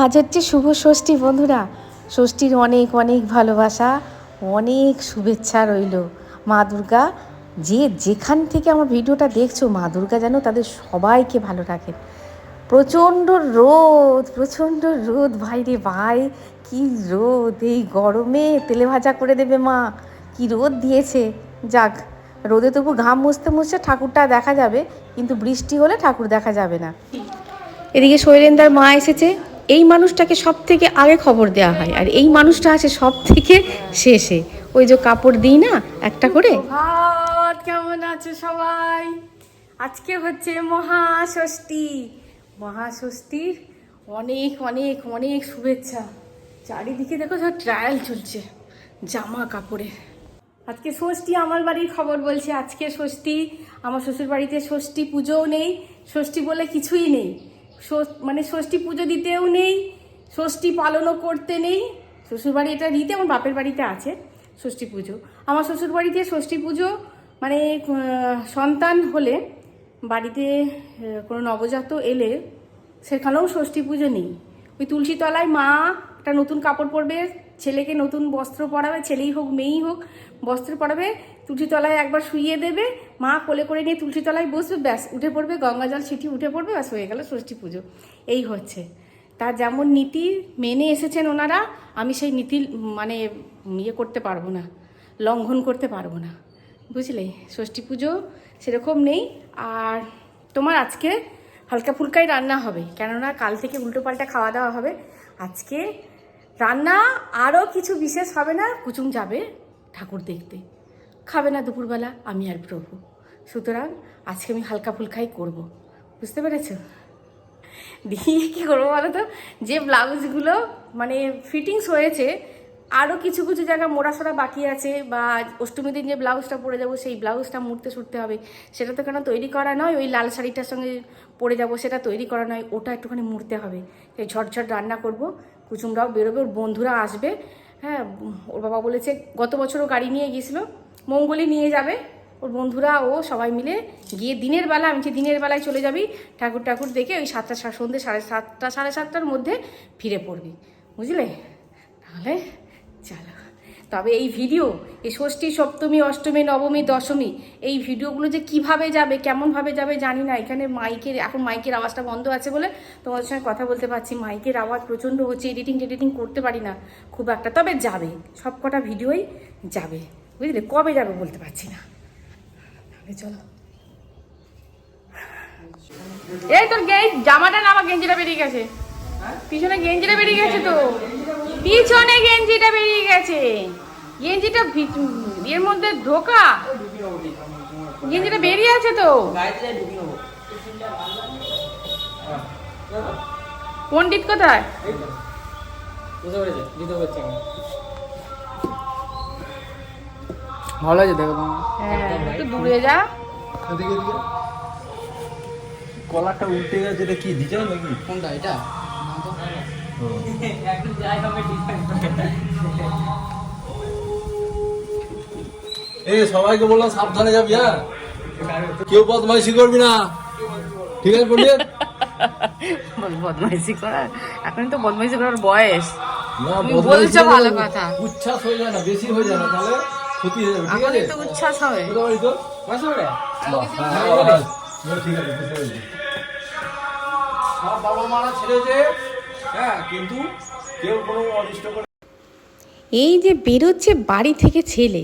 আজ হচ্ছে শুভ ষষ্ঠী বন্ধুরা, ষষ্ঠীর অনেক অনেক ভালোবাসা, অনেক শুভেচ্ছা রইল। মা দুর্গা, যে যেখান থেকে আমার ভিডিওটা দেখছ, মা দুর্গা যেন তাদের সবাইকে ভালো রাখে। প্রচণ্ড রোদ প্রচণ্ড রোদ, ভাই রে ভাই, কি রোদ, এই গরমে তেলে ভাজা করে দেবে মা, কি রোদ দিয়েছে। যাক, রোদে তবু ঘাম মুছতে মুছতে ঠাকুরটা দেখা যাবে, কিন্তু বৃষ্টি হলে ঠাকুর দেখা যাবে না। এদিকে শৈলেন্দার মা এসেছে এই মানুষটাকে সব থেকে আগে খবর দেওয়া হয়। আর এই মানুষটা আছে সব থেকে শেষে। ওই যে কাপড় দিই না, একটা করে। কেমন আছে সবাই? আজকে হচ্ছে মহাষষ্ঠী। মহাষষ্ঠীর অনেক অনেক অনেক শুভেচ্ছা। চারিদিকে দেখো সব ট্রায়াল চলছে, জামা কাপড়ে। আজকে ষষ্ঠী আমার বাড়ির খবর বলছে, আজকে ষষ্ঠী, আমার শ্বশুর বাড়িতে ষষ্ঠী পুজোও নেই। ষষ্ঠী বলে কিছুই নেই। মানে ষষ্ঠী পুজো দিতেও নেই, ষষ্ঠী পালনও করতে নেই। শ্বশুরবাড়ি এটা দিতে আমার বাপের বাড়িতে আছে ষষ্ঠী পুজো। আমার শ্বশুরবাড়িতে ষষ্ঠী পুজো মানে সন্তান হলে বাড়িতে কোনো নবজাত এলে সেখানেও ষষ্ঠী পুজো নেই। ওই তুলসীতলায় মা একটা নতুন কাপড় পরবে ছেলেকে নতুন বস্ত্র পরাবে, ছেলেই হোক, মেয়েই হোক, বস্ত্র পরাবে তুলসী তলায় একবার শুইয়ে দেবে, মা কোলে করে নিয়ে তুলসী তলায় বসবে, ব্যাস, উঠে পড়বে গঙ্গা জল ছিটি উঠে পড়বে, ব্যাস, হয়ে গেল ষষ্ঠী পুজো। এই হচ্ছে। তার যেমন নীতি মেনে এসেছেন ওনারা, আমি সেই নীতি মানে ইয়ে করতে পারব না, লঙ্ঘন করতে পারব না। বুঝলে? ষষ্ঠী পুজো সেরকম নেই। আর তোমার আজকে হালকা ফুলকাই রান্না হবে, কেননা কাল থেকে উল্টো পাল্টা খাওয়া দাওয়া হবে। আজকে রান্না আরও কিছু বিশেষ হবে না কুচুম যাবে ঠাকুর দেখতে। খাবে না দুপুরবেলা আমি আর প্রভু। সুতরাং আজকে আমি হালকা ফুলকাই করব। বুঝতে পেরেছ? দিয়ে কী করব বলো তো যে ব্লাউজগুলো মানে ফিটিংস হয়েছে আরও কিছু কিছু জায়গা মোড়াসোড়া বাকি আছে বা অষ্টমী দিন যে ব্লাউজটা পরে যাব, সেই ব্লাউজটা মুড়তে সুরতে হবে। সেটা তো কেন তৈরি করা নয়, ওই লাল শাড়িটার সঙ্গে পরে যাব, সেটা তৈরি করা নয়, ওটা একটুখানি মুড়তে হবে। সেই ঝটঝট রান্না করব। কুচুমরাও বেরোবে, ওর বন্ধুরা আসবে। হ্যাঁ ওর বাবা বলেছে, গত বছরও গাড়ি নিয়ে গিয়েছিল মঙ্গলে নিয়ে যাবে। ওর বন্ধুরা, ও সবাই মিলে গিয়ে দিনের বেলা, আমি যে দিনের বেলায় চলে যাবি, ঠাকুর ঠাকুর দেখে ওই সাতটা সন্ধ্যে সাড়ে সাতটা, সাড়ে সাতটার মধ্যে ফিরে পড়বি। বুঝলে? তাহলে চলো। তবে এই ভিডিও, এই ষষ্ঠী, সপ্তমী, অষ্টমী, নবমী, দশমী, এই ভিডিওগুলো যে কীভাবে যাবে, কেমনভাবে যাবে জানি না। এখানে মাইকের, এখন মাইকের আওয়াজটা বন্ধ আছে বলে তোমাদের সঙ্গে কথা বলতে পারছি। মাইকের আওয়াজ প্রচণ্ড হচ্ছে এডিটিং এডিটিং করতে পারি না। খুব একটা, তবে যাবে সব কটা ভিডিওই যাবে। বুঝলে? কবে যাবে বলতে পারছি না। চলো। এই তোর গে জামাটা না আমার গেঞ্জিটা বেরিয়ে গেছে। পিছনে গেঞ্জিটা বেরিয়ে গেছে তো। পিছনে গেঞ্জিটা বেরিয়ে গেছে। গেঞ্জিটা ভি- এর মধ্যে ঢোকা। গেঞ্জিটা বেরিয়ে আছে তো। পণ্ডিত কোথায়? বুঝতে পেরেছে দিতে পারছি ভালো আছে দেখো হ্যাঁ একটু দূরে যা। কলারটা উল্টে গেছে এটা কি ডিজাইন নাকি? কোনটা এটা? এই সবাইকে বললাম সাবধানে যাবি হ্যাঁ? কেউ বদমাইশি করবি না। ঠিক আছে পণ্ডিত? বদমাইশি করার? এখন তো বদমাইশি করার বয়স। বলছো ভালো কথা। উচ্ছ্বাস হয়ে যায় না বেশি হয়ে যায় না তাহলে ক্ষতি হয়ে যাবে ঠিক আছে? তো উচ্ছ্বাস হবে। কোথায় মাসে বেড়ে বাহ, ঠিক আছে বুঝতে পেরেছি সব বাবা মারা ছেড়েছে হ্যাঁ কিন্তু কেউ কোনো অনিষ্ট করে এই যে বেরোচ্ছে বাড়ি থেকে ছেলে,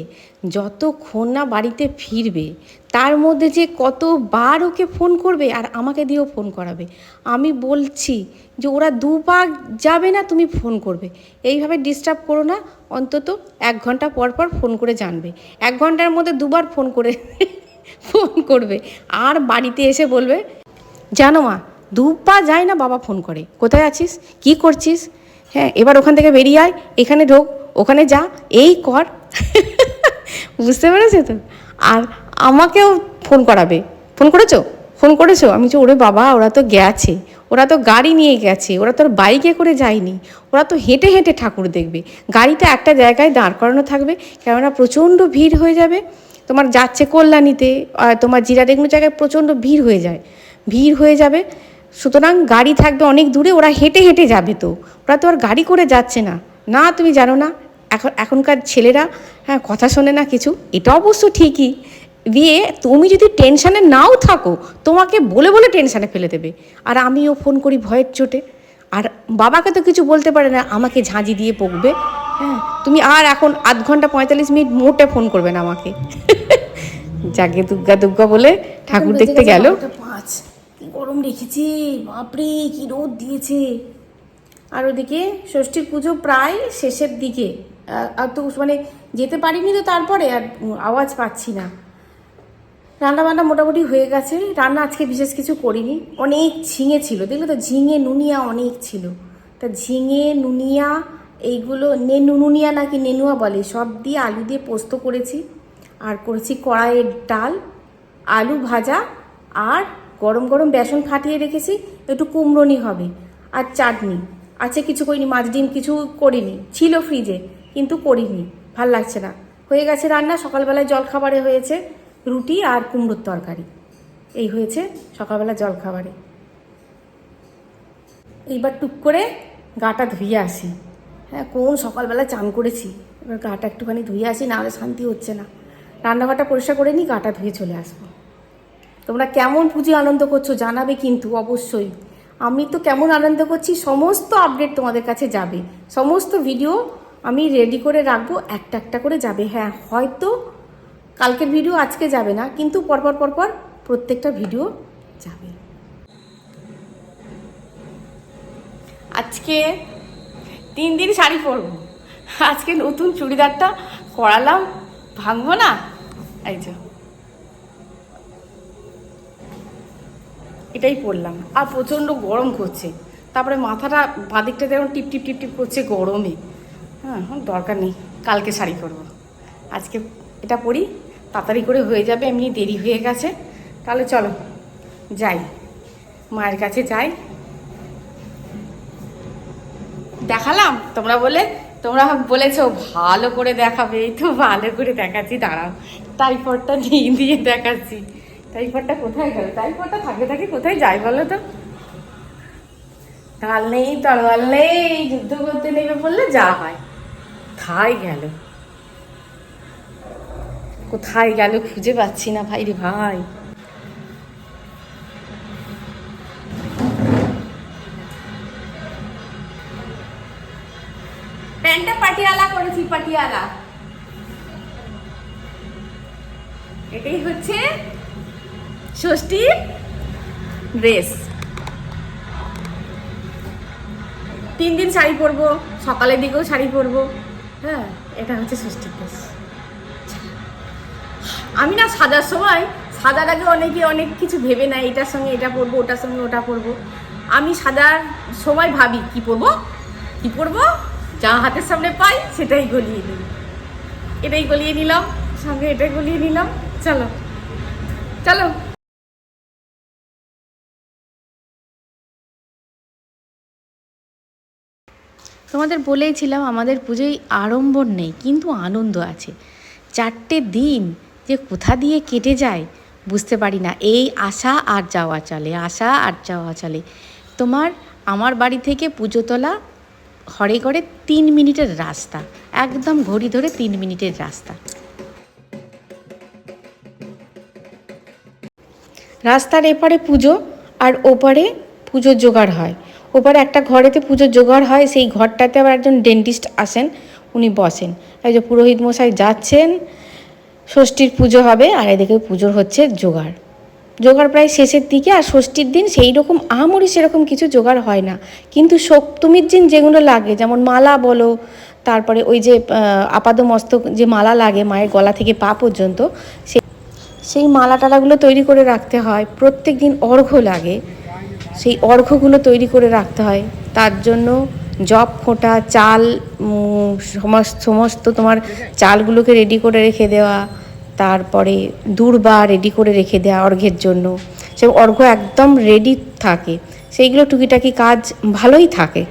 যতক্ষণ না বাড়িতে ফিরবে, তার মধ্যে যে কতবার ওকে ফোন করবে আর আমাকে দিয়েও ফোন করাবে। আমি বলছি যে ওরা দু পা যাবে না তুমি ফোন করবে। এইভাবে ডিস্টার্ব করো না, অন্তত এক ঘণ্টা পর পর ফোন করে জানবে। এক ঘণ্টার মধ্যে দুবার ফোন করে ফোন করবে। আর বাড়িতে এসে বলবে, জানো মা দু পা যায় না বাবা ফোন করে। কোথায় আছিস? কি করছিস? হ্যাঁ এবার ওখান থেকে বেরিয়ে আয়, এখানে ঢোক, ওখানে যা, এই কর। বুঝতে পেরেছ তো? আর আমাকেও ফোন করাবে। ফোন করেছ? ফোন করেছ? আমি যে ওরে বাবা, ওরা তো গেছে। ওরা তো গাড়ি নিয়ে গেছে। ওরা তো বাইকে করে যায়নি। ওরা তো হেঁটে হেঁটে ঠাকুর দেখবে। গাড়িটা একটা জায়গায় দাঁড় করানো থাকবে। কেননা প্রচণ্ড ভিড় হয়ে যাবে। তোমার যাচ্ছে কল্যাণীতে তোমার জিরাট এগুলো জায়গায় প্রচণ্ড ভিড় হয়ে যায়। ভিড় হয়ে যাবে। সুতরাং গাড়ি থাকবে অনেক দূরে ওরা হেঁটে হেঁটে যাবে তো। ওরা তো আর গাড়ি করে যাচ্ছে না। না তুমি জানো না এখন এখনকার ছেলেরা হ্যাঁ কথা শোনে না কিছু? এটা অবশ্য ঠিকই। দিয়ে তুমি যদি টেনশানে নাও থাকো তোমাকে বলে বলে টেনশানে ফেলে দেবে। আর আমিও ফোন করি ভয়ের চোটে। আর বাবাকে তো কিছু বলতে পারে না আমাকে ঝাঁঝি দিয়ে পকবে। হ্যাঁ তুমি আর এখন আধ ঘণ্টা পঁয়তাল্লিশ মিনিট মোটে ফোন করবে না আমাকে। যাকে দুর্গা দুর্গা বলে ঠাকুর দেখতে গেল। পাঁচ। গরম রেখেছে, বাপরে, কি রোদ দিয়েছে। আর ওদিকে ষষ্ঠীর পুজো প্রায় শেষের দিকে। আর তো মানে যেতে পারিনি তো তারপরে আর আওয়াজ পাচ্ছি না। রান্না বান্না মোটামুটি হয়ে গেছে, রান্না আজকে বিশেষ কিছু করিনি। অনেক ঝিঙে ছিল, দেখলে তো ঝিঙে নুনিয়া অনেক ছিল। তা ঝিঙে, নুনিয়া, এইগুলো নেনু নুনিয়া নাকি নেনুয়া বলে, সব দিয়ে আলু দিয়ে পোস্ত করেছি। আর করেছি কড়াইয়ের ডাল, আলু ভাজা আর গরম গরম বেসন ফাটিয়ে রেখেছি, একটু কুমড়োনি হবে আর চাটনি। আছে কিছু করিনি, মাছ ডিম কিছু করিনি, ছিল ফ্রিজে কিন্তু করিনি, ভালো লাগছে না। হয়ে গেছে রান্না, সকালবেলায় জলখাবারে হয়েছে রুটি আর কুমড়োর তরকারি। এই হয়েছে সকালবেলা জলখাবারে। এইবার টুক করে গাটা ধুয়ে আসি। হ্যাঁ কোন সকালবেলা চান করেছি? এবার গাটা একটুখানি ধুয়ে আসি, নাহলে শান্তি হচ্ছে না। রান্নাঘরটা পরিষ্কার করে নিই, গাটা ধুয়ে চলে আসব। তোমরা কেমন পুজো আনন্দ করছ জানাবে কিন্তু অবশ্যই। আমি তো কেমন আনন্দ করছি, সমস্ত আপডেট তোমাদের কাছে যাবে। সমস্ত ভিডিও আমি রেডি করে রাখব, একটা একটা করে যাবে। হ্যাঁ হয়তো কালকের ভিডিও আজকে যাবে না, কিন্তু পরপর পরপর প্রত্যেকটা ভিডিও যাবে। আজকে তিন দিন শাড়ি পরবো। আজকে নতুন চুড়িদারটা করালাম ভাঙবো না? এই যে। এটাই পরলাম আর প্রচণ্ড গরম করছে। তারপরে মাথাটা বাদিকটা যেমন টিপ টিপ টিপ টিপ করছে গরমে হ্যাঁ দরকার নেই। কালকে শাড়ি করব আজকে এটা পরি, তাড়াতাড়ি করে হয়ে যাবে, এমনি দেরি হয়ে গেছে। তাহলে চলো, যাই। মায়ের কাছে যাই। দেখালাম? তোমরা বলে, তোমরা বলেছ, ভালো করে দেখাবে। এই তো ভালো করে দেখাচ্ছি, দাঁড়াও। টাইফয়েডটা নিয়ে, দিয়ে দেখাচ্ছি। টাইফয়েডটা কোথায় গেল? টাইফয়েডটা থাকে থাকে কোথায় যায় বলো তো? ঢাল নেই তরোয়াল নেই, যুদ্ধ করতে নেবে বললে যা হয়। কোথায় গেল? কোথায় গেল খুঁজে পাচ্ছি না ভাই রে ভাই। প্যান্টটা পাটিয়ালা করেছি, পাটিয়ালা। এটাই হচ্ছে ষষ্ঠীর ড্রেস। তিন দিন শাড়ি পরবো, সকালের দিকেও শাড়ি পরবো। হ্যাঁ এটা হচ্ছে ষষ্ঠীর ড্রেস। আমি না সাজার সময়, সাজার আগে অনেকে অনেক কিছু ভেবে নেয়, এটার সঙ্গে এটা পরবো, ওটার সঙ্গে ওটা পরবো। আমি সাজার সময় ভাবি, কি পরবো? কি পরবো? যা হাতের সামনে পাই, সেটাই গলিয়ে নিই এটাই গলিয়ে নিলাম, সঙ্গে এটাই গলিয়ে নিলাম, চলো। চলো। তোমাদের বলেইছিলাম, আমাদের পুজোয় আড়ম্বর নেই, কিন্তু আনন্দ আছে। চারটে দিন যে কোথা দিয়ে কেটে যায় বুঝতে পারি না। এই আসা আর যাওয়া চলে আসা আর যাওয়া চলে। তোমার আমার বাড়ি থেকে পুজোতলা হরেগড়ে তিন মিনিটের রাস্তা, একদম ঘড়ি ধরে তিন মিনিটের রাস্তা। রাস্তার এপারে পুজো আর ওপারে পুজোর জোগাড় হয়। ওপারে একটা ঘরেতে পুজোর জোগাড় হয়, সেই ঘরটাতে আবার একজন ডেন্টিস্ট আসেন, উনি বসেন। এই যে পুরোহিত মশাই যাচ্ছেন, ষষ্ঠীর পুজো হবে, আর এদিকে পুজোর হচ্ছে জোগাড়। জোগাড় প্রায় শেষের দিকে, আর ষষ্ঠীর দিন সেই রকম আমরি সেরকম কিছু জোগাড় হয় না। কিন্তু সপ্তমীর দিন যেগুলো লাগে, যেমন মালা বলো, তারপরে ওই যে আপাদমস্তক যে মালা লাগে, মায়ের গলা থেকে পা পর্যন্ত সেই মালা টালাগুলো তৈরি করে রাখতে হয়। প্রত্যেক দিন অর্ঘ্য লাগে। সেই অর্ঘ্যগুলো তৈরি করে রাখতে হয়। তার জন্য জব ফোঁটা চাল সমস্ত সমস্ত তোমার চালগুলোকে রেডি করে রেখে দেওয়া, তারপরে দূর্বা রেডি করে রেখে দেওয়া অর্ঘ্যের জন্য। সে অর্ঘ্য একদম রেডি থাকে। সেইগুলো টুকিটাকি কাজ ভালোই থাকে।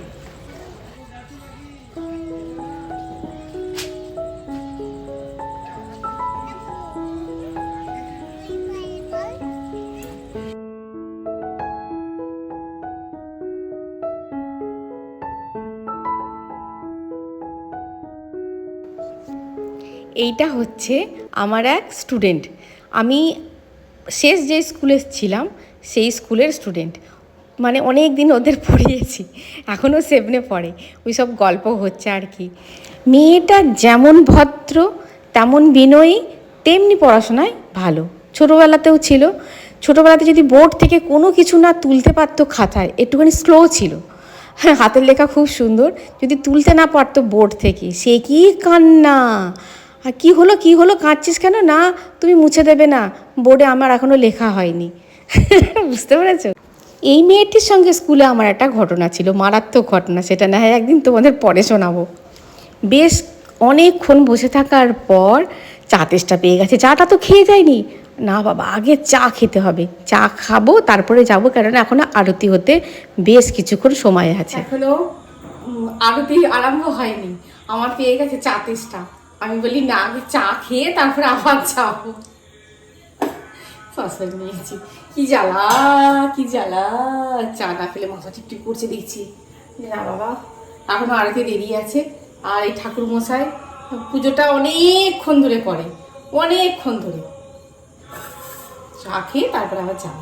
এইটা হচ্ছে আমার এক স্টুডেন্ট। আমি শেষ যে স্কুলে ছিলাম, সেই স্কুলের স্টুডেন্ট। মানে অনেক দিন ওদের পড়িয়েছি, এখনও সেভেনে পড়ে। ওই সব গল্প হচ্ছে আর কি। মেয়েটা যেমন ভদ্র, তেমন বিনয়ী, তেমনি পড়াশোনায় ভালো। ছোটোবেলাতেও ছিল। ছোটোবেলাতে যদি বোর্ড থেকে কোনো কিছু না তুলতে পারতো খাতায়, একটুখানি স্লো ছিল। হ্যাঁ হাতের লেখা খুব সুন্দর। যদি তুলতে না পারতো বোর্ড থেকে, সে কি কান্না? আর কী হলো কী হলো? কাঁদছিস কেন? না, তুমি মুছে দেবে না। বোর্ডে আমার এখনও লেখা হয়নি। বুঝতে পেরেছ? এই মেয়েটির সঙ্গে স্কুলে আমার একটা ঘটনা ছিল, মারাত্মক ঘটনা। সেটা না হয় একদিন তোমাদের পরে শোনাবো। বেশ অনেকক্ষণ বসে থাকার পর চা তেষ্টা পেয়ে গেছে। চাটা তো খেয়ে যায়নি। না বাবা, আগে চা খেতে হবে। চা খাব, তারপরে যাব, কেননা এখনও আরতি হতে বেশ কিছুক্ষণ সময় আছে। এখনও আরতি আরম্ভ হয়নি। আমার পেয়ে গেছে চা তেষ্টা। আমি বলি, না আগে চা খেয়ে তারপরে আবার যাব। সসপ্যান নিয়েছি। কি জ্বালা কি জ্বালা। চা না খেলে মাথা টিপটিপ করছে দেখছি। না বাবা, এখনও আরতি দেরি আছে। আর এই ঠাকুর মশাই পুজোটা অনেকক্ষণ ধরে করে, অনেকক্ষণ ধরে। চা খেয়ে তারপরে আবার যাব।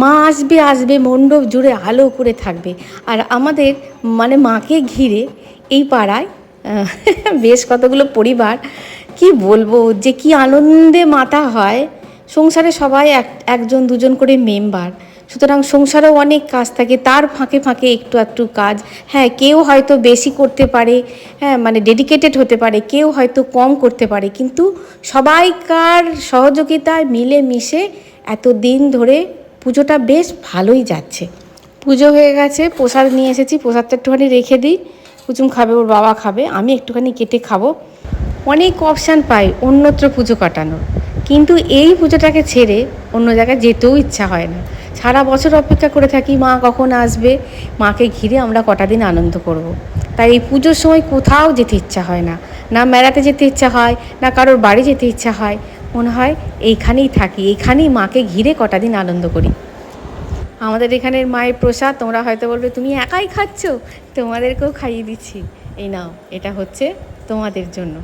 মা আসবে আসবে মণ্ডপ জুড়ে আলো করে থাকবে। আর আমাদের মানে মাকে ঘিরে এই পাড়ায় বেশ কতগুলো পরিবার, কি বলব যে কি আনন্দে মাতা হয়। সংসারে সবাই এক, একজন, দুজন করে মেম্বার সুতরাং সংসারেও অনেক কাজ থাকে, তার ফাঁকে ফাঁকে একটু একটু কাজ। হ্যাঁ কেউ হয়তো বেশি করতে পারে হ্যাঁ মানে ডেডিকেটেড হতে পারে, কেউ হয়তো কম করতে পারে। কিন্তু সবাইকার সহযোগিতায় মিলে মিশে এত দিন ধরে পুজোটা বেশ ভালোই যাচ্ছে। পুজো হয়ে গেছে, প্রসাদ নিয়ে এসেছি, প্রসাদটা একটুখানি রেখে দিই। কুচুম খাবে, ওর বাবা খাবে, আমি একটুখানি কেটে খাব। অনেক অপশান পাই অন্যত্র পুজো কাটানোর। কিন্তু এই পুজোটাকে ছেড়ে অন্য জায়গায় যেতেও ইচ্ছা হয় না। সারা বছর অপেক্ষা করে থাকি, মা কখন আসবে? মাকে ঘিরে আমরা কটা দিন আনন্দ করব। তাই এই পুজোর সময় কোথাও যেতে ইচ্ছা হয় না। না মেলাতে যেতে ইচ্ছা হয়, না কারোর বাড়ি যেতে ইচ্ছা হয়। মনে হয় এইখানেই থাকি, এইখানেই মাকে ঘিরে কটা দিন আনন্দ করি। আমাদের এখানের মায়ের প্রসাদ, তোমরা হয়তো বলবে, তুমি একাই খাচ্ছ? তোমাদেরকেও খাইয়ে দিচ্ছি। এই নাও, এটা হচ্ছে তোমাদের জন্য।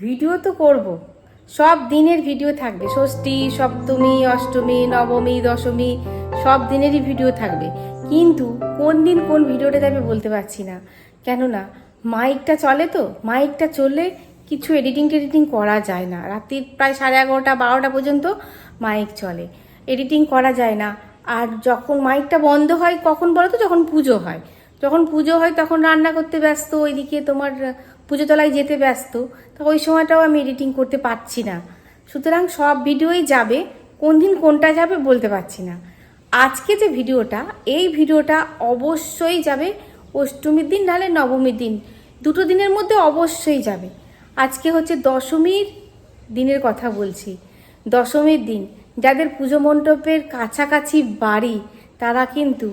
ভিডিও তো করব। সব দিনের ভিডিও থাকবে। ষষ্ঠী, সপ্তমী, অষ্টমী, নবমী, দশমী, সব দিনেরই ভিডিও থাকবে। কিন্তু কোন দিন কোন ভিডিওটা যাবে বলতে পারছি না। কেননা, মাইকটা চলে তো, মাইকটা চললে কিছু এডিটিং টেডিটিং করা যায় না। রাত্রি প্রায় সাড়ে এগারোটা, বারোটা পর্যন্ত মাইক চলে। এডিটিং করা যায় না। আর যখন মাইকটা বন্ধ হয়, কখন বলো তো? যখন পুজো হয়। যখন পুজো হয়, তখন রান্না করতে ব্যস্ত, ওইদিকে তোমার পুজো তলায় যেতে ব্যস্ত। তো ওই সময়টাও আমি এডিটিং করতে পারছি না। সুতরাং সব ভিডিওই যাবে, কোন দিন কোনটা যাবে বলতে পারছি না। আজকে যে ভিডিওটা, এই ভিডিওটা অবশ্যই যাবে অষ্টমীর দিন নাহলে নবমীর দিন। দুটো দিনের মধ্যে অবশ্যই যাবে। আজকে হচ্ছে দশমীর দিনের কথা বলছি। দশমীর দিন, যাদের পুজো মণ্ডপের কাছাকাছি বাড়ি, তারা কিন্তু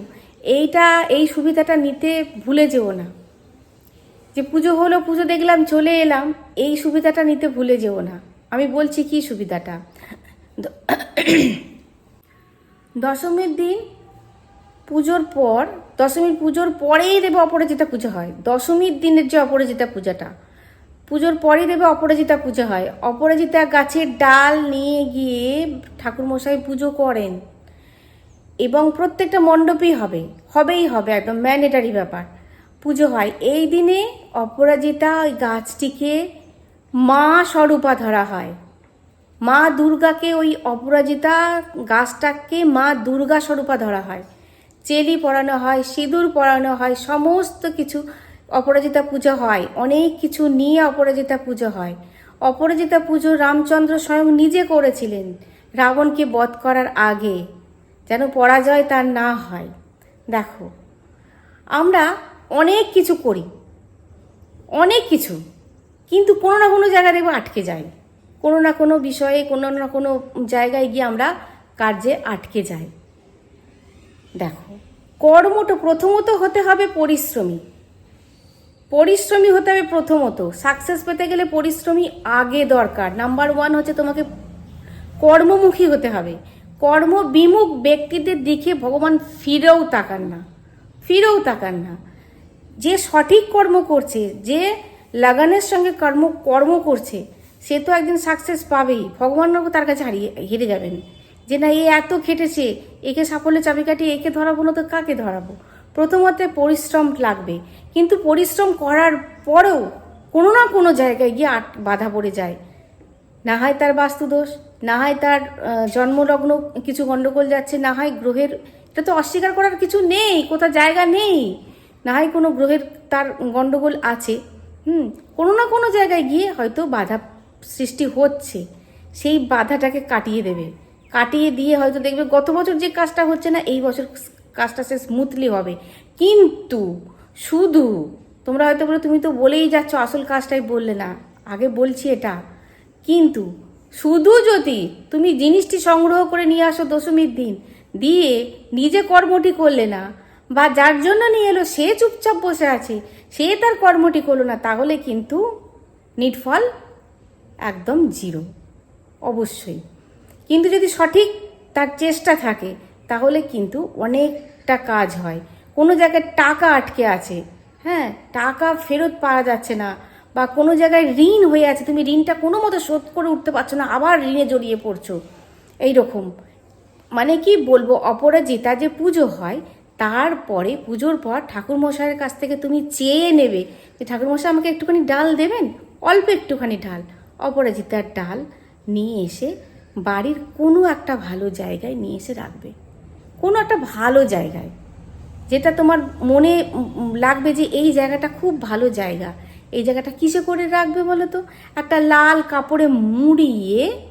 এইটা, এই সুবিধাটা নিতে ভুলে যেও না। যে পুজো হলো, পুজো দেখলাম, চলে এলাম, এই সুবিধাটা নিতে ভুলে যেও না। আমি বলছি কি সুবিধাটা? দশমীর দিন পুজোর পর, দশমীর পুজোর পরেই দেবে অপরাজিতা পুজো হয়। দশমীর দিনের যে অপরাজিতা পূজাটা, পুজোর পরেই দেবে অপরাজিতা পুজো হয়। অপরাজিতা গাছের ডাল নিয়ে গিয়ে ঠাকুরমশাই পুজো করেন এবং প্রত্যেকটা মণ্ডপেই হবে, হবেই হবে, একদম ম্যান্ডেটারি ব্যাপার। পুজো হয়। এই দিনে অপরাজিতা ওই গাছটিকে মা স্বরূপা ধরা হয়। মা দুর্গাকে ওই অপরাজিতা গাছটাকে মা দুর্গা স্বরূপা ধরা হয়। চেলি পরানো হয়, সিঁদুর পরানো হয়, সমস্ত কিছু অপরাজিতা পুজো হয়। অনেক কিছু নিয়ে অপরাজিতা পুজো হয়। অপরাজিতা পুজো রামচন্দ্র স্বয়ং নিজে করেছিলেন রাবণকে বধ করার আগে। যেন পরাজয় তার না হয়। দেখো, আমরা অনেক কিছু করি। অনেক কিছু। কিন্তু কোনো না কোনো জায়গায় দেখব আটকে যায় কোনো না কোনো বিষয়ে, কোনো না কোনো জায়গায় গিয়ে আমরা কার্যে আটকে যাই। দেখো, কর্মটা প্রথমত হতে হবে পরিশ্রমী। পরিশ্রমী হতে হবে প্রথমত। সাকসেস পেতে গেলে পরিশ্রমী আগে দরকার। নাম্বার ওয়ান হচ্ছে তোমাকে কর্মমুখী হতে হবে। কর্মবিমুখ ব্যক্তিদের দিকে ভগবান ফিরেও তাকান না। ফিরেও তাকান না। যে সঠিক কর্ম করছে, যে লাগানের সঙ্গে কর্ম কর্ম করছে, সে তো একদিন সাকসেস পাবেই। ভগবানও তার কাছে হারিয়ে, হেরে যাবেন। যে না, এ এত খেটেছে, একে সাফল্যের চাবিকাঠি, একে ধরাবো না তো কাকে ধরাবো? প্রথমত পরিশ্রম লাগবে। কিন্তু পরিশ্রম করার পরেও কোনো না কোনো জায়গায় গিয়ে আট, বাধা পড়ে যায়। না হয় তার বাস্তুদোষ, না হয় তার জন্মলগ্ন কিছু গণ্ডগোল যাচ্ছে, না হয় গ্রহের, এটা তো অস্বীকার করার কিছু নেই, কোথাও জায়গা নেই। না হয় কোনো গ্রহের তার গণ্ডগোল আছে, হুম, কোনো না কোনো জায়গায় গিয়ে হয়তো বাধা সৃষ্টি হচ্ছে। সেই বাধাটাকে কাটিয়ে দেবে। কাটিয়ে দিয়ে হয়তো দেখবে গত বছর যে কাজটা হচ্ছে না, এই বছর কাজটা সে স্মুথলি হবে। কিন্তু শুধু তোমরা হয়তো বলে, তুমি তো বলেই যাচ্ছ, আসল কাজটাই বললে না। আগে বলছি এটা। কিন্তু শুধু যদি তুমি জিনিসটি সংগ্রহ করে নিয়ে আসো দশমীর দিন, দিয়ে নিজে কর্মটি করলে না, বা যার জন্য নিয়ে এলো, সে চুপচাপ বসে আছে, সে তার কর্মটি করল না, তাহলে কিন্তু নিটফল একদম জিরো। অবশ্যই। কিন্তু যদি সঠিক তার চেষ্টা থাকে, তাহলে কিন্তু অনেকটা কাজ হয়। কোনো জায়গায় টাকা আটকে আছে হ্যাঁ? টাকা ফেরত পাওয়া যাচ্ছে না বা কোনো জায়গায় ঋণ হয়ে আছে, তুমি ঋণটা কোনো মতো শোধ করে উঠতে পারছ না, আবার ঋণে জড়িয়ে পড়ছো। এই রকম মানে কি বলব, অপরাজিতা যে পুজো হয়, তারপরে পুজোর পর ঠাকুরমশাইয়ের কাছ থেকে তুমি চেয়ে নেবে যে, ঠাকুরমশাই, আমাকে একটুখানি ডাল দেবেন? অল্প একটুখানি ডাল। অপরাজিতার ডাল নিয়ে এসে বাড়ির কোনো একটা ভালো জায়গায় নিয়ে এসে রাখবে। কোনো একটা ভালো জায়গায়। যেটা তোমার মনে লাগবে যে এই জায়গাটা খুব ভালো জায়গা। এই জায়গাটা কিসে করে রাখবে বলো তো? একটা লাল কাপড়ে মুড়িয়ে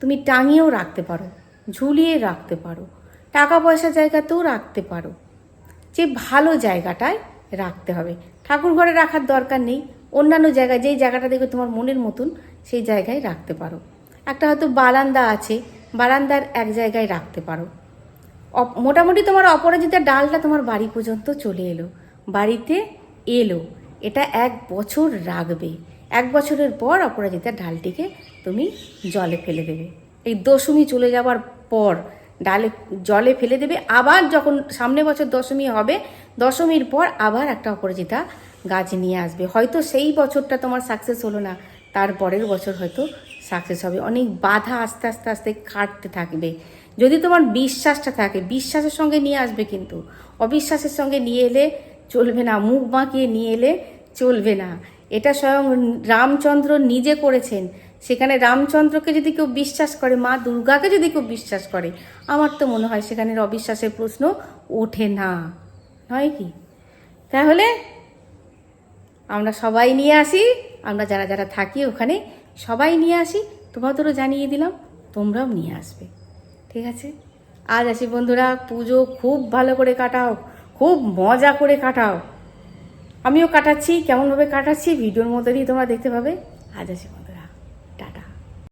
তুমি টাঙিয়েও রাখতে পারো, ঝুলিয়ে রাখতে পারো টাকা পয়সা জায়গাতেও রাখতে পারো। যে ভালো জায়গাটায় রাখতে হবে। ঠাকুর ঘরে রাখার দরকার নেই। অন্যান্য জায়গায় যেই জায়গাটা দেখবে তোমার মনের মতন, সেই জায়গায় রাখতে পারো। একটা হয়তো বারান্দা আছে, বারান্দার এক জায়গায় রাখতে পারো। মোটামুটি তোমার অপরাজিতার ডালটা তোমার বাড়ি পর্যন্ত চলে এলো। বাড়িতে এলো। এটা এক বছর রাখবে। এক বছরের পর অপরাজিতা ডালটিকে তুমি জলে ফেলে দেবে। এই দশমী চলে যাওয়ার পর ডালে জলে ফেলে দেবে। আবার যখন সামনে বছর দশমী হবে, দশমীর পর আবার একটা অপরাজিতা গাছ নিয়ে আসবে। হয়তো সেই বছরটা তোমার সাকসেস হলো না তারপরের বছর হয়তো সাকসেস হবে। অনেক বাধা আস্তে আস্তে আস্তে কাটতে থাকবে। যদি তোমার বিশ্বাসটা থাকে, বিশ্বাসের সঙ্গে নিয়ে আসবে কিন্তু। অবিশ্বাসের সঙ্গে নিয়ে এলে চলবে না, মুখ বাঁকিয়ে নিয়ে এলে চলবে না। এটা স্বয়ং রামচন্দ্র নিজে করেছেন। সেখানে রামচন্দ্রকে যদি কেউ বিশ্বাস করে, মা দুর্গাকে যদি কেউ বিশ্বাস করে, আমার তো মনে হয় সেখানে অবিশ্বাসের প্রশ্ন ওঠে না। নয় কি? তাহলে আমরা সবাই নিয়ে আসি, আমরা যারা যারা থাকি ওখানে সবাই নিয়ে আসি, তোমাদেরও জানিয়ে দিলাম, তোমরাও নিয়ে আসবে। ঠিক আছে? আজ আসি বন্ধুরা, পুজো খুব ভালো করে কাটাও, খুব মজা করে কাটাও। আমিও কাটাচ্ছি, কেমনভাবে কাটাচ্ছি, ভিডিওর মধ্যে দিয়ে তোমরা দেখতে পাবে। আজ আসি